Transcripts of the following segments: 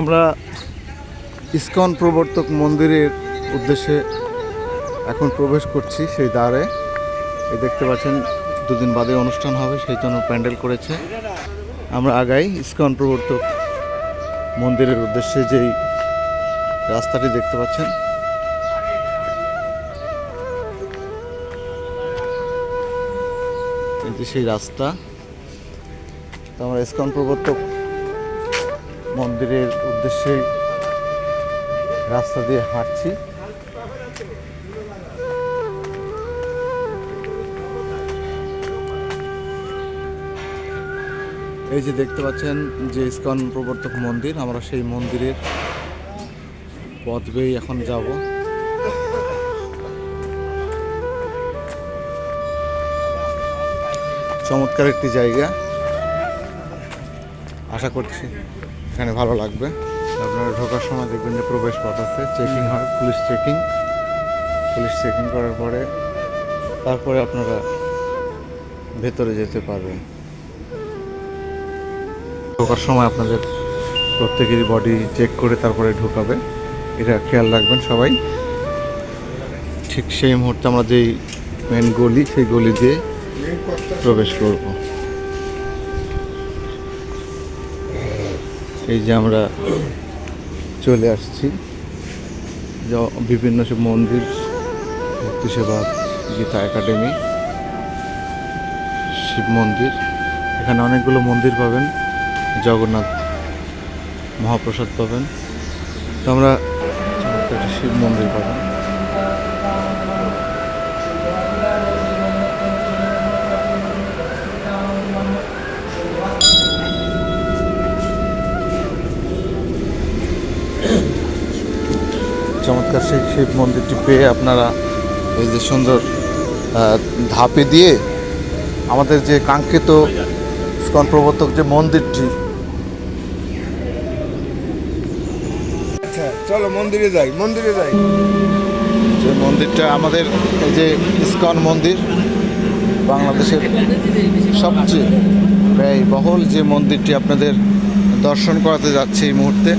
আমরা ইস্কন প্রবর্তক মন্দিরের উদ্দেশ্যে এখন প্রবেশ করছি সেই দ্বারে। এই দেখতে পাচ্ছেন, দুদিন বাদে অনুষ্ঠান হবে, সেই জন্য প্যান্ডেল করেছে। আমরা আগাই ইস্কন প্রবর্তক মন্দিরের উদ্দেশ্যে যেই রাস্তাটি দেখতে পাচ্ছেন। সেই রাস্তা। তো আমরা ইস্কন প্রবর্তক মন্দিরের উদ্দেশ্যে রাস্তা দিয়ে হাঁটছি। এই যে দেখতে পাচ্ছেন যে ইস্কন প্রবর্তক মন্দির, আমরা সেই মন্দিরের পথ বেয়ে এখন যাব। চমৎকার একটি জায়গা, আশা করছি। এখানে ভালো লাগবে। আপনারা ঢোকার সময় দেখবেন যে প্রবেশ পথ আছে চেকিং হয় পুলিশ চেকিং পুলিশ চেকিং করার পরে তারপরে আপনারা ভেতরে যেতে পারবেন। ঢোকার সময় আপনাদের প্রত্যেকেরই বডি চেক করে তারপরে ঢোকাবে। এটা খেয়াল রাখবেন সবাই। ঠিক সেই মুহূর্তে আমরা যেই মেন গলি, সেই গলি দিয়ে প্রবেশ করব। এই যে আমরা চলে আসছি। যা বিভিন্ন সব মন্দির, ভক্তি সেবা, গীতা একাডেমি, শিব মন্দির। এখানে অনেকগুলো মন্দির পাবেন। জগন্নাথ মহাপ্রসাদ পাবেন। তো আমরা শিব মন্দির পাবেন চমৎকার সেই শিব মন্দিরটি পেয়ে আপনারা এই যে সুন্দর ধাপে দিয়ে আমাদের যে কাঙ্ক্ষিত স্কন প্রবর্তক যে মন্দিরটি। আচ্ছা চলো মন্দিরে যাই মন্দিরে যাই। যে মন্দিরটা আমাদের এই যে ইস্কন মন্দির বাংলাদেশের সবচেয়ে ব্যয়বহুল যে মন্দিরটি আপনাদের দর্শন করাতে যাচ্ছে এই মুহূর্তে।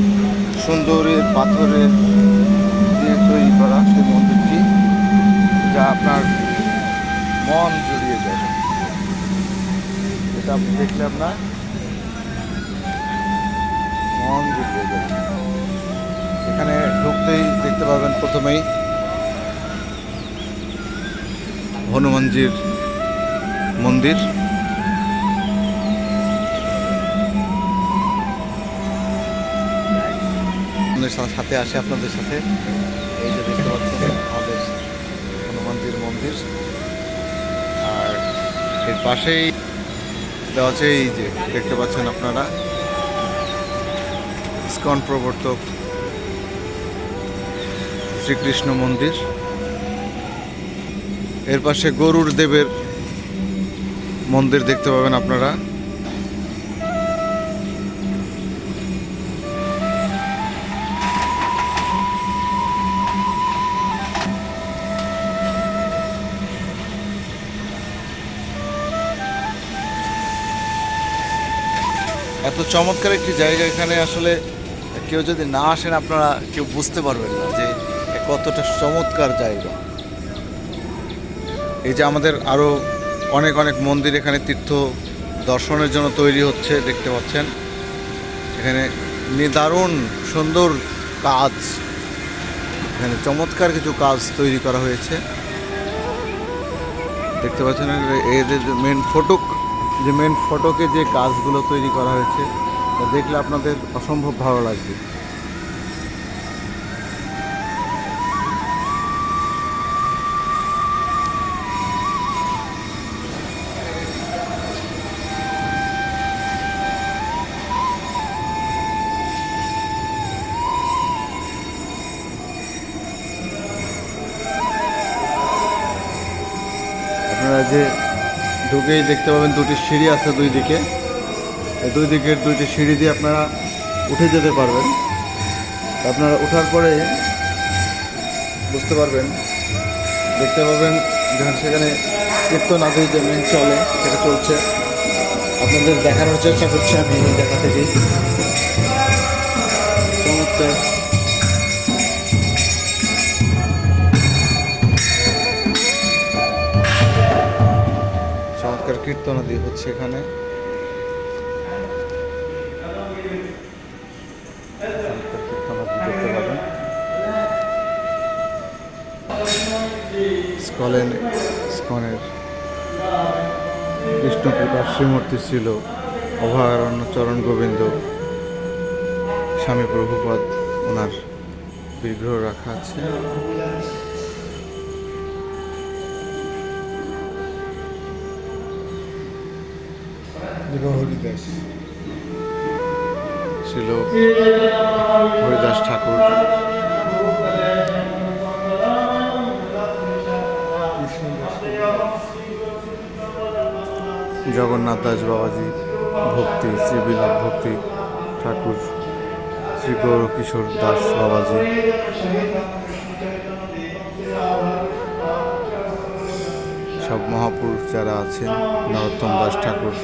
সুন্দরের পাথরের যা আপনার মন জড়িয়ে যাবে এটা আপনি দেখলে আপনার মন জুড়িয়ে যাবে এখানে ঢুকতেই দেখতে পাবেন প্রথমেই হনুমানজির মন্দির। সাথে আসে আপনাদের সাথে। এই যে দেখতে পাচ্ছেন, আমাদের হনুমানজির মন্দির। আর এর পাশেই দেওয়া আছে এই যে, দেখতে পাচ্ছেন আপনারা। ইস্কন প্রবর্তক শ্রীকৃষ্ণ মন্দির। এর পাশে গরুর দেবের মন্দির দেখতে পাবেন আপনারা। এত চমৎকার একটি জায়গা এখানে আসলে কেউ যদি না আসেন আপনারা কেউ বুঝতে পারবেন না যে কতটা চমৎকার জায়গা। এই যে আমাদের আরও অনেক অনেক মন্দির এখানে তীর্থ দর্শনের জন্য তৈরি হচ্ছে, দেখতে পাচ্ছেন। এখানে নিদারুণ সুন্দর কাজ। এখানে চমৎকার কিছু কাজ তৈরি করা হয়েছে। দেখতে পাচ্ছেন এদের মেন ফটক যে মেন ফটকে যে কাজগুলো তৈরি করা হয়েছে দেখলে আপনাদের অসম্ভব ভালো লাগবে। ঢুকেই দেখতে পাবেন দুটি সিঁড়ি আছে দুই দিকে। এই দুই দিকের দুইটি সিঁড়ি দিয়ে আপনারা উঠে যেতে পারবেন। আপনারা ওঠার পরে বুঝতে পারবেন, দেখতে পাবেন যখন সেখানে কীর্তনাদি যে মেন চলে, সেটা চলছে। আপনাদের দেখানোর চেষ্টা করছি আমি দেখা থেকেই। চমৎকার। কীর্তনাদি হচ্ছে এখানে। স্কলেন স্কনের কৃষ্ণকৃপার শ্রীমূর্তি ছিল অভয়ারণ্য চরণ গোবিন্দ। স্বামী প্রভুপদ ওনার বিগ্রহ রাখা আছে। হরিদাস। ছিল হরিদাস ঠাকুর। জগন্নাথ দাস বাবাজি, ভক্তি, শ্রী বিলাপ ভক্তি ঠাকুর, শ্রী গৌর কিশোর দাস বাবাজি। সব মহাপুরুষ যারা আছেন, নরোত্তম দাস ঠাকুর।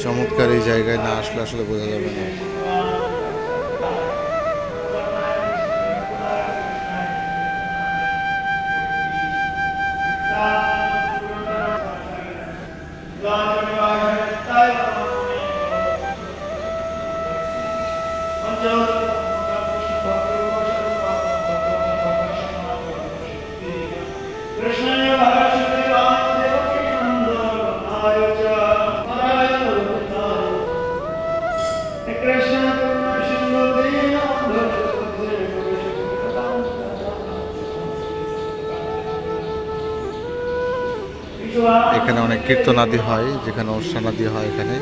চমৎকার এই জায়গায় না আসলে আসলে বোঝা যাবে না। কীর্তনাদি হয়, যেখানে অনুষ্ঠানাদি হয় এখানে।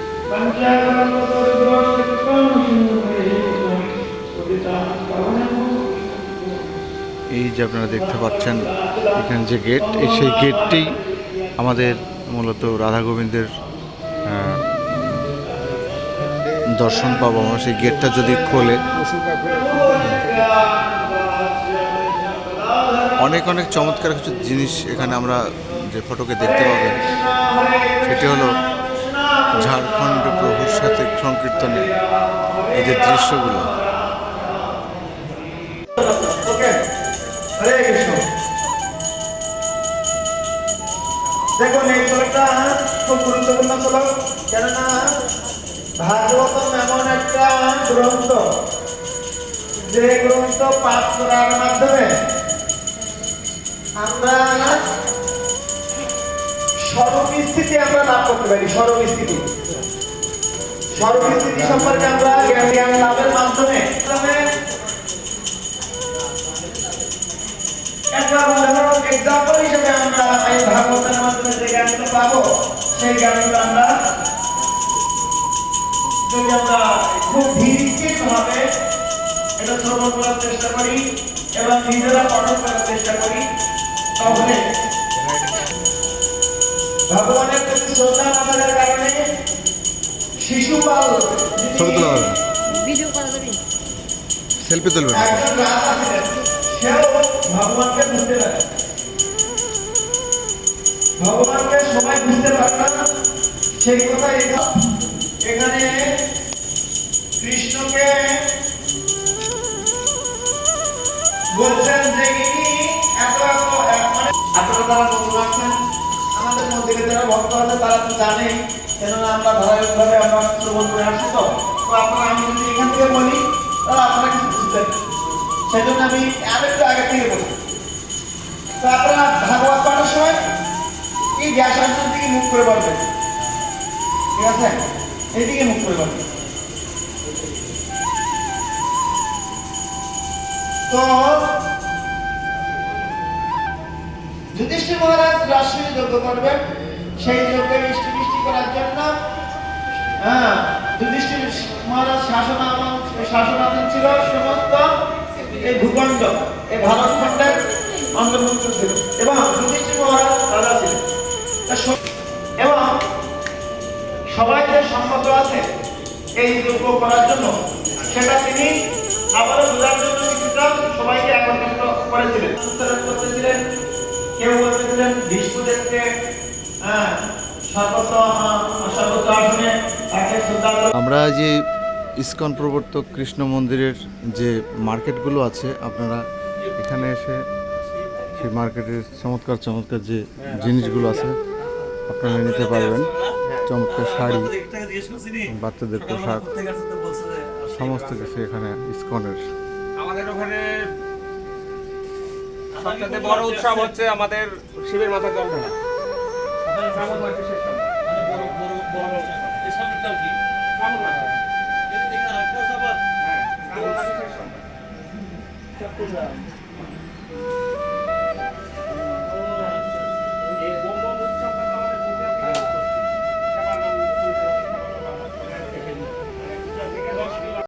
এই যে আপনারা দেখতে পাচ্ছেন, এখানে যে গেট, এই সেই গেটটি আমাদের মূলত রাধা গোবিন্দের দর্শন পাবো। আমরা সেই গেটটা যদি খোলে, অনেক অনেক চমৎকার কিছু জিনিস এখানে আমরা যে ফটোকে দেখতে পাবেন, সেটি হলো ঝাড়খণ্ড প্রভুর সাথে সংকীর্তনে এই যে দৃশ্যগুলো। দেখুন, এই শ্লোকটা খুব গুরুত্বপূর্ণ শ্লোক কেননা ভাগবতম এমন একটা গ্রন্থ, যে গ্রন্থ পাঠ করার মাধ্যমে আমরা সর্বস্থিতি আমরা লাভ করতে পারি সর্বস্থিতি সর্বস্থিতি সম্পর্কে আমরা জ্ঞান জ্ঞান লাভের মাধ্যমে সেই আমরা খুব ভাবে এটা করার চেষ্টা করি এবং নিজেরা পঠন করার চেষ্টা করি, তাহলে ভগবানের প্রতি শ্রদ্ধা আমাদের কারণে শিশুপাল ছবি তোলা হবে। ভিডিও করা যাবে। সেলফি তুলবেন একজন রাজা ছিলেন সেও ভগবানকে বুঝতে পারে। ভগবানকে সবাই বুঝতে পারে না। সেই কথা এখা- এখানে কৃষ্ণকে বলছেন যে ইনি এত এত এক- মানে এতটা তারা নতুন আছেন? আমাদের মন্দিরে যারা ভক্ত আছে, তারা তো জানেই কেননা আমরা ধারাবাহিকভাবে আমরা শ্রবণ করে আসছি তো। তো আপনারা, আমি যদি এখান থেকে বলি, তাহলে আপনারা কিছু বুঝবেন। সেজন্য আমি আর একটু আগে থেকে বলি। তো আপনারা ভাগবত পাঠের সময় এই গ্যাস আসনের দিকে মুখ করে বলবেন। ঠিক আছে? এইদিকে মুখ করে বলবেন। তো যুধিষ্ঠির মহারাজ রাষ্ট্রীয় যজ্ঞ করবেন, সেই যজ্ঞে মিষ্টি মিষ্টি করার জন্য হ্যাঁ যুধিষ্ঠির মহারাজ শাসন শাসনাধীন ছিল সমস্ত এই ভূখণ্ড, এই ভারত খণ্ডের অন্তর্ভুক্ত ছিল। এবং যুধিষ্ঠির মহারাজ রাজা ছিলেন। এবং সবাই যে সম্মত আছে এই যজ্ঞ করার জন্য, সেটা তিনি আবারও বোঝার জন্য কিছুটা সবাইকে একত্রিত করেছিলেন। করতেছিলেন কেউ বলতেছিলেন বিষ্ণুদেবকে হ্যাঁ আমরা যে ইস্কন প্রবর্তক কৃষ্ণ মন্দিরের যে মার্কেটগুলো আছে আপনারা এখানে এসে সেই মার্কেটের চমৎকার চমৎকার যে জিনিসগুলো আছে আপনারা নিতে পারবেন। চমৎকার শাড়ি বাচ্চাদের পোশাক সমস্ত কিছু এখানে ইস্কনের। আমাদের ওখানে সবচেয়ে বড় উৎসব হচ্ছে আমাদের শিবের মাথা জল ঢালা